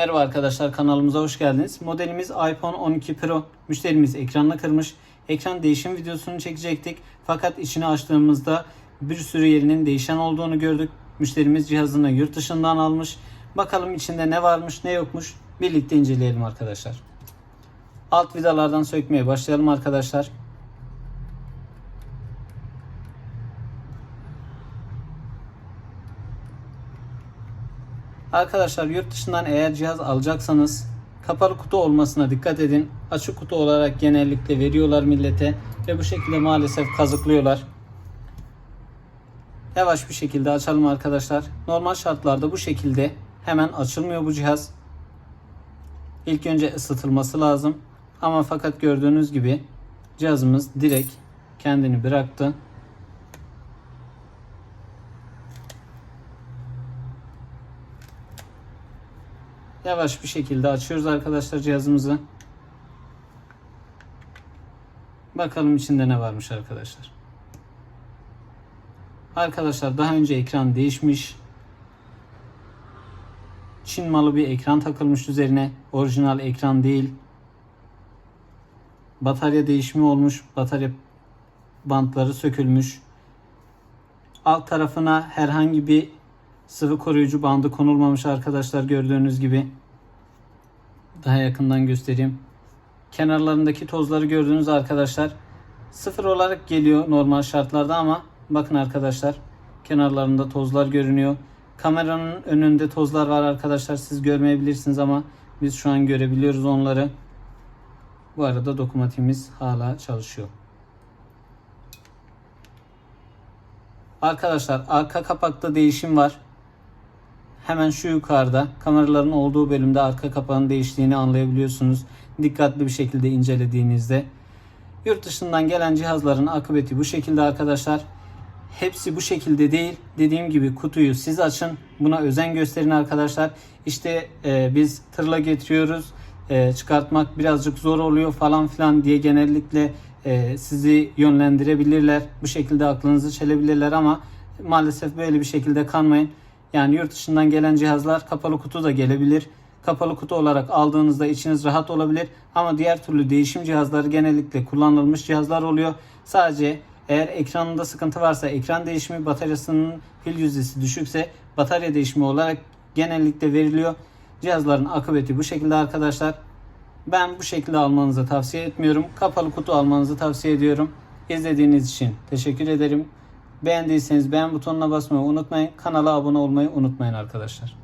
Merhaba arkadaşlar kanalımıza hoş geldiniz. Modelimiz iPhone 12 Pro. Müşterimiz ekranını kırmış. Ekran değişim videosunu çekecektik. Fakat içini açtığımızda bir sürü yerinin değişen olduğunu gördük. Müşterimiz cihazını yurt dışından almış. Bakalım içinde ne varmış ne yokmuş. Birlikte inceleyelim arkadaşlar. Alt vidalardan sökmeye başlayalım arkadaşlar. Arkadaşlar yurt dışından eğer cihaz alacaksanız kapalı kutu olmasına dikkat edin. Açık kutu olarak genellikle veriyorlar millete ve bu şekilde maalesef kazıklıyorlar. Yavaş bir şekilde açalım arkadaşlar. Normal şartlarda bu şekilde hemen açılmıyor bu cihaz. İlk önce ısıtılması lazım. Ama fakat gördüğünüz gibi cihazımız direkt kendini bıraktı. Yavaş bir şekilde açıyoruz arkadaşlar cihazımızı. Bakalım içinde ne varmış arkadaşlar. Arkadaşlar daha önce ekran değişmiş. Çin malı bir ekran takılmış üzerine. Orijinal ekran değil. Batarya değişimi olmuş. Batarya bantları sökülmüş. Alt tarafına herhangi bir sıvı koruyucu bandı konulmamış arkadaşlar gördüğünüz gibi. Daha yakından göstereyim. Kenarlarındaki tozları gördüğünüz arkadaşlar sıfır olarak geliyor normal şartlarda ama bakın arkadaşlar kenarlarında tozlar görünüyor. Kameranın önünde tozlar var arkadaşlar siz görmeyebilirsiniz ama biz şu an görebiliyoruz onları. Bu arada dokunmatiğimiz hala çalışıyor. Arkadaşlar arka kapakta değişim var. Hemen şu yukarıda kameraların olduğu bölümde arka kapağın değiştiğini anlayabiliyorsunuz. Dikkatli bir şekilde incelediğinizde. Yurt dışından gelen cihazların akıbeti bu şekilde arkadaşlar. Hepsi bu şekilde değil. Dediğim gibi kutuyu siz açın. Buna özen gösterin arkadaşlar. İşte e, biz tırla getiriyoruz. E, çıkartmak birazcık zor oluyor falan filan diye genellikle e, sizi yönlendirebilirler. Bu şekilde aklınızı çelebilirler ama maalesef böyle bir şekilde kanmayın. Yani yurt dışından gelen cihazlar kapalı kutu da gelebilir. Kapalı kutu olarak aldığınızda içiniz rahat olabilir. Ama diğer türlü değişim cihazları genellikle kullanılmış cihazlar oluyor. Sadece eğer ekranında sıkıntı varsa ekran değişimi, bataryasının pil yüzdesi düşükse batarya değişimi olarak genellikle veriliyor. Cihazların akıbeti bu şekilde arkadaşlar. Ben bu şekilde almanızı tavsiye etmiyorum. Kapalı kutu almanızı tavsiye ediyorum. İzlediğiniz için teşekkür ederim. Beğendiyseniz beğen butonuna basmayı unutmayın. Kanala abone olmayı unutmayın arkadaşlar.